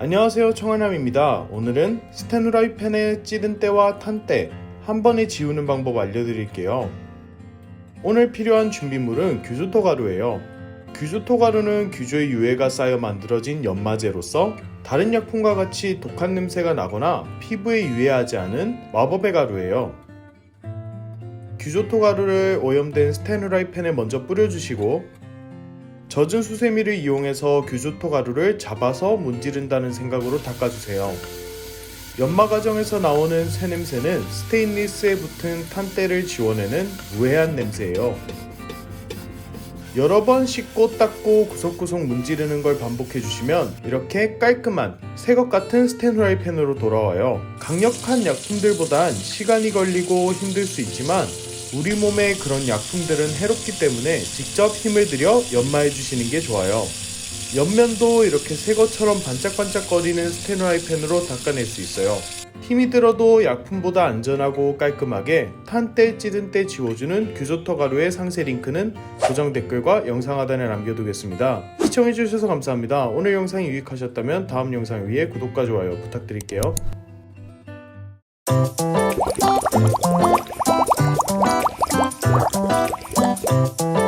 안녕하세요 청아남입니다. 오늘은 스테누라이펜의 찌든 때와 탄 때 한 번에 지우는 방법 알려드릴게요. 오늘 필요한 준비물은 규조토 가루예요. 규조토 가루는 규조의 유해가 쌓여 만들어진 연마제로서 다른 약품과 같이 독한 냄새가 나거나 피부에 유해하지 않은 마법의 가루예요. 규조토 가루를 오염된 스테누라이펜에 먼저 뿌려주시고 젖은 수세미를 이용해서 규조토 가루를 잡아서 문지른다는 생각으로 닦아주세요. 연마 과정에서 나오는 새 냄새는 스테인리스에 붙은 탄때를 지워내는 무해한 냄새예요. 여러 번 씻고 닦고 구석구석 문지르는 걸 반복해 주시면 이렇게 깔끔한 새것 같은 스테누라이펜으로 돌아와요. 강력한 약품들보단 시간이 걸리고 힘들 수 있지만 우리 몸에 그런 약품들은 해롭기 때문에 직접 힘을 들여 연마해 주시는 게 좋아요. 옆면도 이렇게 새 것처럼 반짝반짝거리는 스테노아이펜으로 닦아낼 수 있어요. 힘이 들어도 약품보다 안전하고 깔끔하게 탄 때 찌든 때 지워주는 규조토 가루의 상세 링크는 고정 댓글과 영상 하단에 남겨두겠습니다. 시청해주셔서 감사합니다. 오늘 영상이 유익하셨다면 다음 영상 위에 구독과 좋아요 부탁드릴게요. gracias.